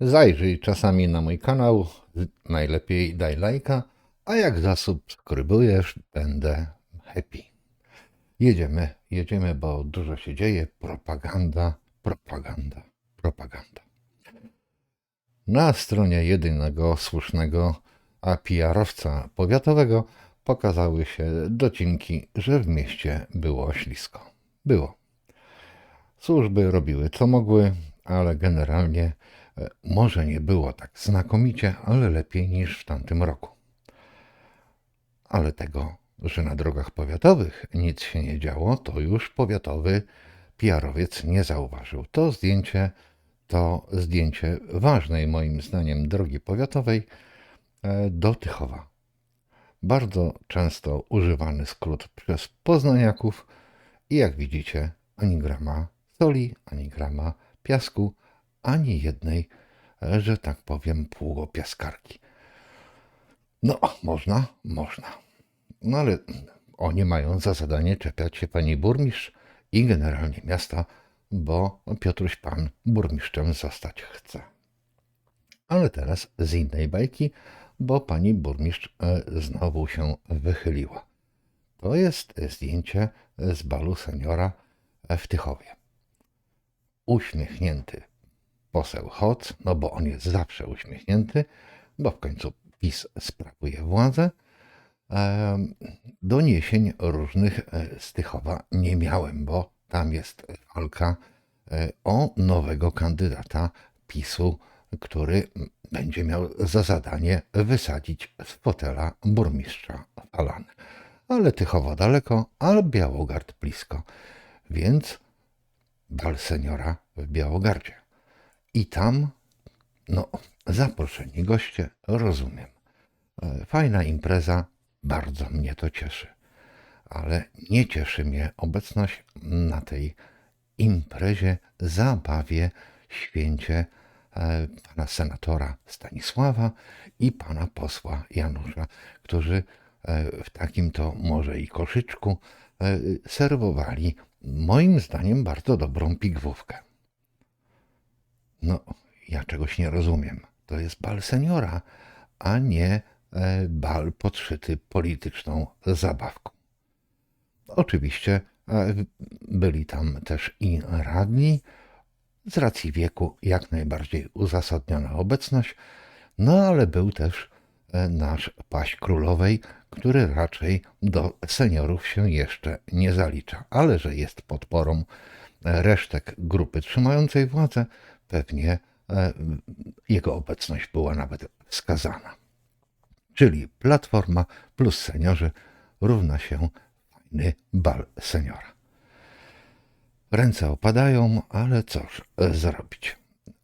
Zajrzyj czasami na mój kanał, najlepiej daj lajka, a jak zasubskrybujesz, będę happy. Jedziemy, jedziemy, bo dużo się dzieje. Propaganda, propaganda, propaganda. Na stronie jedynego słusznego a PR-owca powiatowego pokazały się docinki, że w mieście było ślisko. Było. Służby robiły co mogły, ale generalnie może nie było tak znakomicie, ale lepiej niż w tamtym roku. Ale tego, że na drogach powiatowych nic się nie działo, to już powiatowy PR-owiec nie zauważył. To zdjęcie to zdjęcie ważnej moim zdaniem drogi powiatowej e, do Tychowa. Bardzo często używany skrót przez poznaniaków i jak widzicie, ani grama soli, ani grama piasku, ani jednej, że tak powiem, pługopiaskarki. No, można, można. No ale oni mają za zadanie czepiać się pani burmistrz i generalnie miasta, bo Piotruś Pan burmistrzem zostać chce. Ale teraz z innej bajki, bo pani burmistrz e, znowu się wychyliła. To jest zdjęcie z balu seniora w Tychowie. Uśmiechnięty poseł Hoc, no bo on jest zawsze uśmiechnięty, bo w końcu PiS sprawuje władzę. Doniesień różnych e, z Tychowa nie miałem, bo tam jest walka e, o nowego kandydata PiSu, który będzie miał za zadanie wysadzić z fotela burmistrza Falany. Ale Tychowo daleko, a Białogard blisko, więc bal seniora w Białogardzie. I tam, no, zaproszeni goście, rozumiem. E, Fajna impreza, bardzo mnie to cieszy. Ale nie cieszy mnie obecność na tej imprezie, zabawie, święcie e, pana senatora Stanisława i pana posła Janusza, którzy e, w takim to może i koszyczku serwowali moim zdaniem bardzo dobrą pigwówkę. No, ja czegoś nie rozumiem. To jest bal seniora, a nie e, bal podszyty polityczną zabawką. Oczywiście e, byli tam też i radni, z racji wieku jak najbardziej uzasadniona obecność, no ale był też e, nasz paść królowej, który raczej do seniorów się jeszcze nie zalicza, ale że jest podporą resztek grupy trzymającej władzę, pewnie e, jego obecność była nawet wskazana. Czyli platforma plus seniorzy równa się fajny bal seniora. Ręce opadają, ale cóż zrobić.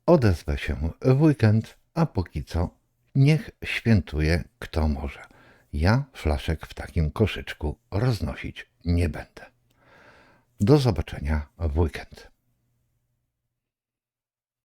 Odezwę się w weekend, a póki co niech świętuje kto może. Ja flaszek w takim koszyczku roznosić nie będę. Do zobaczenia w weekend.